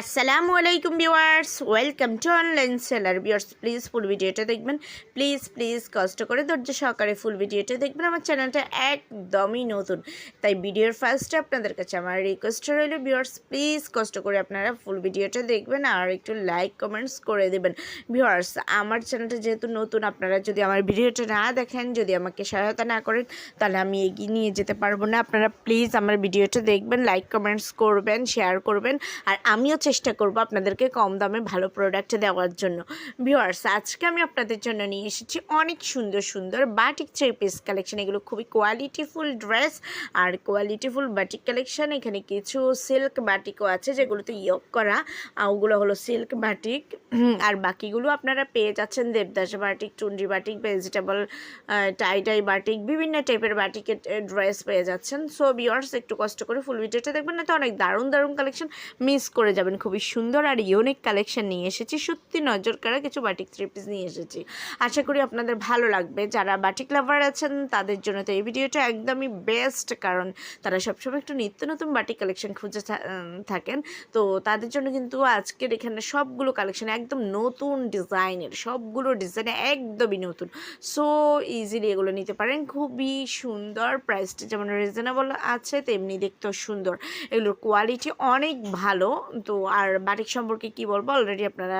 আসসালামু আলাইকুম viewers, welcome to online seller. Viewers please full ভিডিওটা দেখবেন। প্লিজ প্লিজ কষ্ট করে ধৈর্য সহকারে ফুল ভিডিওটা দেখবেন। আমার চ্যানেলটা একদমই নতুন। তাই ভিডিওর ফার্স্টে আপনাদের কাছে আমার রিকোয়েস্ট রইল। ভিউয়ার্স প্লিজ কষ্ট করে আপনারা ফুল ভিডিওটা দেখবেন আর একটু লাইক কমেন্টস করে দেবেন। ভিউয়ার্স, আমার চ্যানেলটা যেহেতু নতুন, আপনারা যদি আমার ভিডিওটা না দেখেন, যদি আমাকে সহায়তা না করেন, তাহলে আমি এগিয়ে নিয়ে যেতে পারব না। আপনারা প্লিজ আমার ভিডিওটা দেখবেন লাইক কমেন্টস করবেন শেয়ার করবেন। আর আমিও চেষ্টা করব আপনাদেরকে কম দামে ভালো প্রোডাক্ট দেওয়ার জন্য। ভিউয়ার্স আজকে আমি আপনাদের জন্য নিয়ে এসেছি অনেক সুন্দর সুন্দর বাটিক থ্রি পিস কালেকশন এগুলো খুবই কোয়ালিটিফুল ড্রেস আর কোয়ালিটিফুল বাটিক কালেকশন এখানে কিছু সিল্ক বাটিকও আছে যেগুলোতে ইয়ক করা। ওগুলো হলো সিল্ক বাটিক আর বাকিগুলো আপনারা পেয়ে যাচ্ছেন Devdas batik Chundi batik vegetable tie tie batik বিভিন্ন টাইপের বাটিকের ড্রেস পেয়ে যাচ্ছেন। সো বিয়ার্স একটু কষ্ট করে ফুল ভিডিওটা দেখবেন, না তো অনেক দারুণ দারুণ কালেকশন মিস করে যাবেন। খুবই সুন্দর আর ইউনিক কালেকশন নিয়ে এসেছি। সত্যি নজর কাড়া কিছু বাটিক থ্রি পিস নিয়ে এসেছি। আশা করি আপনাদের ভালো লাগবে। যারা বাটিক লাভার আছেন, তাদের জন্য তো এই ভিডিওটা একদমই বেস্ট কারণ তারা সবসময় একটু নিত্য নতুন বাটিক কালেকশন খুঁজে থাকেন। তো তাদের জন্য কিন্তু আজকের এখানে সবগুলো কালেকশন একদম নতুন ডিজাইনের, সবগুলো ডিজাইন একদমই নতুন। সো ইজিলি এগুলো নিতে পারেন। খুবই সুন্দর প্রাইসটা যেমন রিজনেবল আছে, তেমনি দেখতেও সুন্দর। এগুলোর কোয়ালিটি অনেক ভালো। তো আর বাটিক সম্পর্কে কি বলব? অলরেডি আপনারা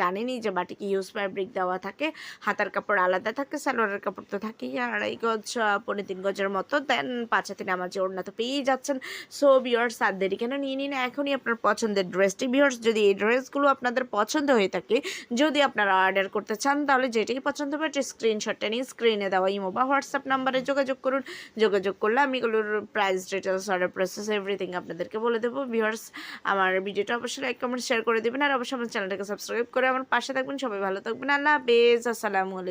জানেনই যে বাটিক ইউজ ফ্যাব্রিক দেওয়া থাকে হাতার কাপড় আলাদা থাকে সালোয়ারের কাপড় তো থাকেই আড়াই গজ আহ, পৌনে তিন গজের মতো। দেন পাঁচ হাতে নামাজে ওড়না তো পেয়েই যাচ্ছেন। সো বিয়ার্স আর দেরি কেন? নিয়ে নিন এখনই আপনার পছন্দের ড্রেসটি বিয়ার্স যদি এই ড্রেসগুলো আপনাদের পছন্দ হয়ে থাকে যদি আপনারা অর্ডার করতে চান তাহলে যেটাই পছন্দ হবে স্ক্রিনশটটা নিয়ে স্ক্রিনে দেওয়া ইমো বা হোয়াটসঅ্যাপ নাম্বারে যোগাযোগ করুন। যোগাযোগ করলে আমি এগুলোর price details order process everything আপনাদেরকে বলে দেবো। ভিউয়ার্স আমার ভিডিওটা অবশ্যই লাইক কমেন্ট শেয়ার করে দেবেন। আর অবশ্যই আমার চ্যানেলটাকে সাবস্ক্রাইব করে আমার পাশে থাকবেন। সবাই ভালো থাকবেন। আল্লাহ হাফেজ। আসসালামু আলাইকুম।